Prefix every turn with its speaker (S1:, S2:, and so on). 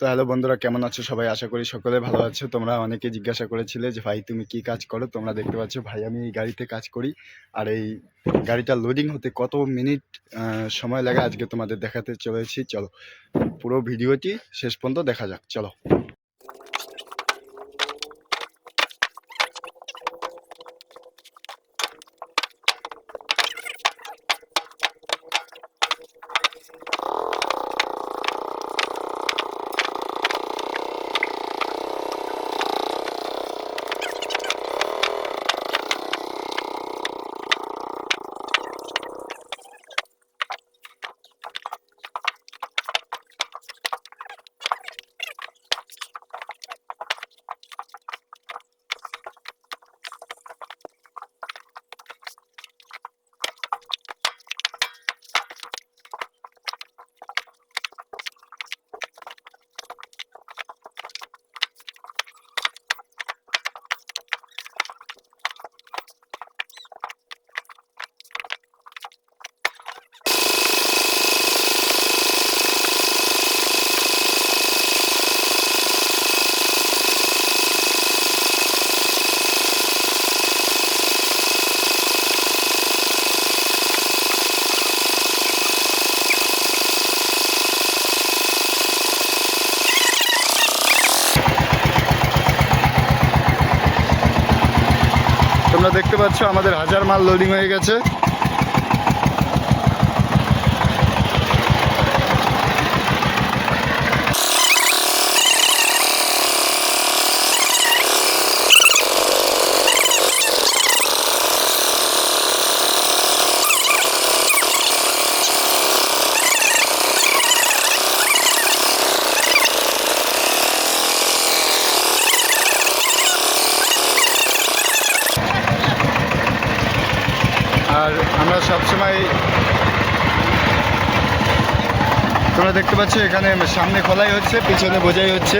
S1: তো হ্যালো বন্ধুরা, কেমন আছো সবাই? আশা করি সকলে ভালো আছো। তোমরা অনেকে জিজ্ঞাসা করেছিলে যে, ভাই, তুমি কি কাজ করো? তোমরা দেখতে পাচ্ছ, ভাই, আমি এই গাড়িতে কাজ করি। আর এই গাড়িটা লোডিং হতে কত মিনিট সময় লাগে আজকে তোমাদের দেখাতে চলেছি। চলো, পুরো ভিডিওটি শেষ পর্যন্ত দেখা যাক। চলো। তোমরা দেখতে পাচ্ছ আমাদের হাজার মাল লোডিং হয়ে গেছে। আর আমরা সবসময় তোমরা দেখতে পাচ্ছ এখানে সামনে খোলাই হচ্ছে পিছনে বোঝাই হচ্ছে।